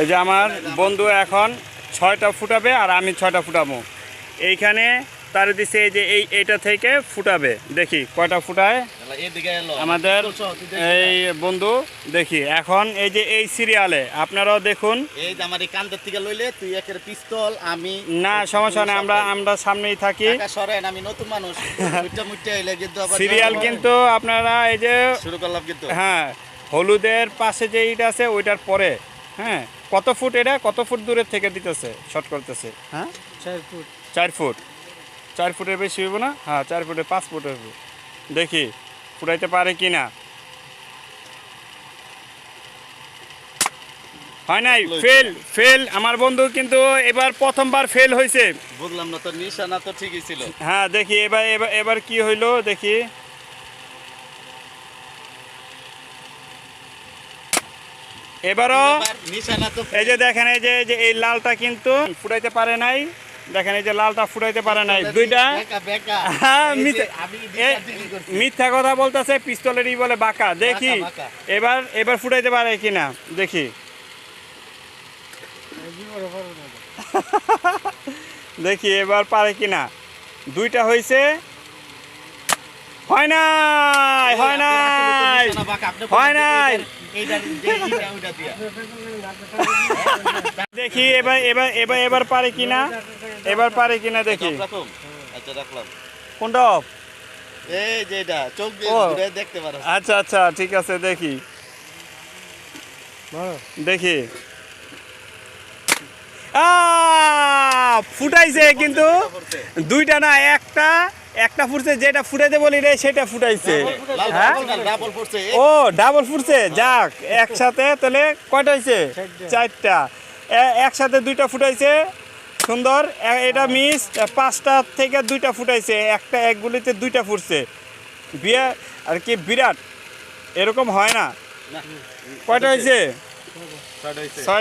এই যে আমার বন্ধু এখন ছয়টা ফুটাবে আর আমি ছয়টা ফুটাবো। এইখানে তার দিছে এই যে এই এইটা থেকে ফুটাবে। দেখি কয়টা ফুটায়? আমাদের এই বন্ধু দেখি। এখন এই যে এই সিরিয়ালে আপনারাও দেখুন। এই যে আমার এই কান্দের থেকে লইলে তুই একের পিস্তল আমি না সমস্যা নেই আমরা আমরা সামনেই থাকি। সরেন আমি নতুন মানুষ। সিরিয়াল কিন্তু আপনারা এই যে শুরু করলাম কিন্তু। হ্যাঁ হলুদের পাশে যে ইট আছে ওইটার পরে। হ্যাঁ কত ফুট এটা? কত ফুট দূরের থেকে দিতেছে? শর্ট করতেছে। হ্যাঁ? চার ফুট। চার ফুট। চার ফুটের বেশি হইব না? হ্যাঁ চার ফুটে পাঁচ ফুট হইব। দেখি ফুটাইতে পারে কি না হয় নাই? ফেল ফেল আমার বন্ধু কিন্তু এবার প্রথমবার ফেল হয়েছে বুঝলাম না তোর নিশানা তো ঠিকই ছিল। হ্যাঁ দেখি এবার এবার এবার কি হইল? দেখি। এবারও এই যে দেখেন এই যে এই লালটা কিন্তু ফুটাইতে পারে নাই। দেখেন এই যে লালটা ফুটাইতে পারে নাই। দুইটা? হ্যাঁ, মিথ্যা- কথা বলতেছে পিস্তলেরই বলে বাঁকা। দেখি। এবার এবার ফুটাইতে পারে কিনা? দেখি। না। দেখি এবার পারে কিনা? দুইটা হয়েছে হয় না হয় আপনি হয় নাই। দেখি এবার এবার এবার এবার পারে কিনা? এবার পারে কিনা দেখি। আচ্ছা রাখলাম কোনটা off? এই যে এটা চোখ দিয়ে দেখতে পারো। আচ্ছা আচ্ছা ঠিক আছে দেখি। দেখি। আ, ফুটাইছে কিন্তু। দুইটা না একটা। একটা ফুটছে যেটা ফুটাইতে বলি রে সেটা ফুটাইছে। হ্যাঁ? ও ডাবল ফুটছে যাক একসাথে তাহলে কয়টা হয়েছে? চারটা। একসাথে দুইটা ফুটাইছে সুন্দর। এটা মিস পাঁচটা থেকে দুইটা ফুটাইছে একটা এক গুলিতে দুইটা ফুটছে। বিয়ে আর কি বিরাট এরকম হয় না। কয়টা হয়েছে? হয়েছে। ছয়